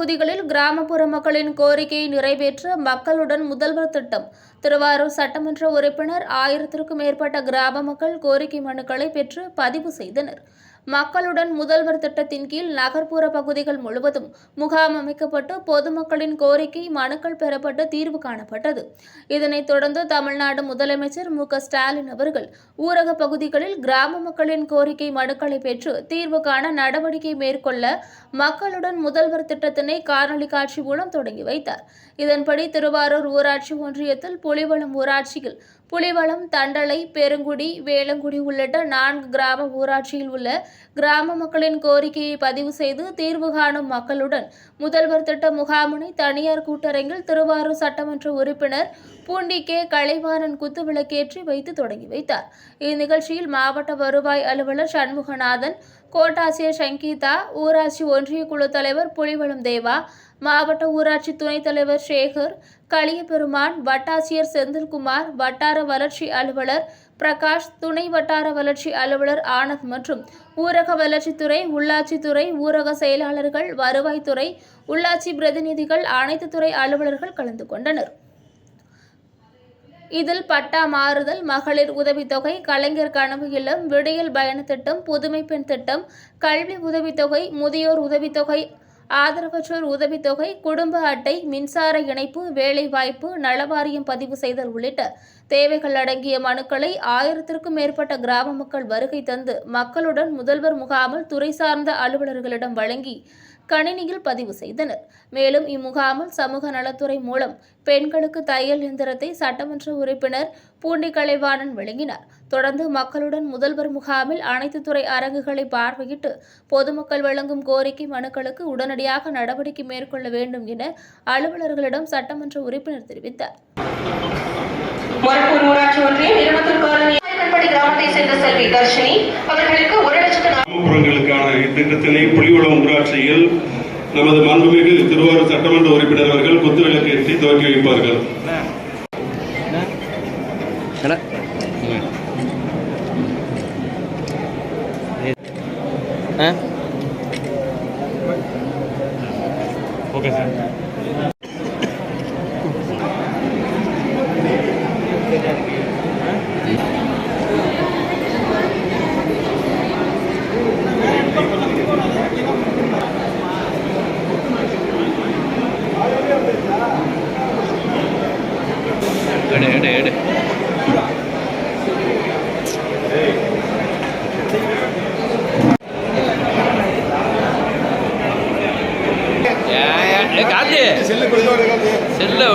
பகுதிகளில் கிராமப்புற மக்களின் கோரிக்கையை நிறைவேற்ற மக்களுடன் முதல்வர் திட்டம். திருவாரூர் சட்டமன்ற உறுப்பினர் ஆயிரத்திற்கும் மேற்பட்ட கிராம மக்கள் கோரிக்கை மனுக்களை பெற்று பதிவு செய்தனர். மக்களுடன் முதல்வர் திட்டத்தின் கீழ் நகர்ப்புற பகுதிகள் முழுவதும் முகாம் அமைக்கப்பட்டு பொதுமக்களின் கோரிக்கை மனுக்கள் பெறப்பட்டு தீர்வு காணப்பட்டது. இதனைத் தொடர்ந்து தமிழ்நாடு முதலமைச்சர் மு. க. ஸ்டாலின் அவர்கள் ஊரக பகுதிகளில் கிராம மக்களின் கோரிக்கை மனுக்களை பெற்று தீர்வு காண நடவடிக்கை மேற்கொள்ள மக்களுடன் முதல்வர் திட்டத்தினை காணொலி காட்சி மூலம் தொடங்கி வைத்தார். இதன்படி திருவாரூர் ஊராட்சி ஒன்றியத்தில் புலிவளம் ஊராட்சியில் புலிவளம் தண்டலை பெருங்குடி வேலங்குடி உள்ளிட்ட நான்கு கிராம ஊராட்சியில் உள்ள கிராம மக்களின் கோரிக்கையை பதிவு செய்து தீர்வு காணும் மக்களுடன் முதல்வர் திட்ட முகாமினை தனியார் கூட்டரங்கில் திருவாரூர் சட்டமன்ற உறுப்பினர் பூண்டி கே. கலைவாணன் குத்துவிளக்கேற்றி வைத்து தொடங்கி வைத்தார். இந்நிகழ்ச்சியில் மாவட்ட வருவாய் அலுவலர் சண்முகநாதன் கோட்டாட்சியர் சங்கீதா ஊராட்சி ஒன்றிய குழு தலைவர் புலிவளம் தேவா மாவட்ட ஊராட்சி துணைத் தலைவர் சேகர் களியபெருமான் வட்டாட்சியர் செந்தில்குமார் வட்டார வளர்ச்சி அலுவலர் பிரகாஷ் துணை வட்டார வளர்ச்சி அலுவலர் ஆனந்த் மற்றும் ஊரக வளர்ச்சித்துறை உள்ளாட்சித்துறை ஊரக செயலாளர்கள் வருவாய்த்துறை உள்ளாட்சி பிரதிநிதிகள் அனைத்து துறை அலுவலர்கள் கலந்து கொண்டனர். இதில் பட்டா மாறுதல் மகளிர் உதவித்தொகை கலைஞர் கனவு இல்லம் விடியல் பயண திட்டம் புதுமை பெண் திட்டம் கல்வி உதவித்தொகை முதியோர் உதவித்தொகை ஆதரவற்றோர் உதவித்தொகை குடும்ப அட்டை மின்சார இணைப்பு வேலைவாய்ப்பு நலவாரியம் பதிவு செய்தல் உள்ளிட்ட தேவைகள் அடங்கிய மனுக்களை ஆயிரத்திற்கும் மேற்பட்ட கிராம மக்கள் வருகை தந்து மக்களுடன் முதல்வர் முகாமில் துறை சார்ந்த அலுவலர்களிடம் வழங்கி கணினியில் பதிவு செய்தனர். மேலும் இம்முகாமில் சமூக நலத்துறை மூலம் பெண்களுக்கு தையல் எந்திரத்தை சட்டமன்ற உறுப்பினர் பூண்டி கலைவாணன் வழங்கினார். தொடர்ந்து மக்களுடன் முதல்வர் முகாமில் அனைத்து துறை அரங்குகளை பார்வையிட்டு பொதுமக்கள் வழங்கும் கோரிக்கை மனுக்களுக்கு உடனடியாக நடவடிக்கை மேற்கொள்ள வேண்டும் என அலுவலர்களிடம் சட்டமன்ற உறுப்பினர் தெரிவித்தார். கிராமத்தை சேர்ந்த செல்வி தர்ஷினி அவர்களுக்கு ஒரு லட்சத்து இத்திட்டத்தினை புலிகுளம் ஊராட்சியில் நமது மாண்புமிகு திருவாரூர் சட்டமன்ற உறுப்பினர் அவர்கள் குத்துவிளக்கு ஏற்றி துவக்கி வைப்பார்கள். Okay sir. ஏ, கார்த்தி. செல்லு செல்லு.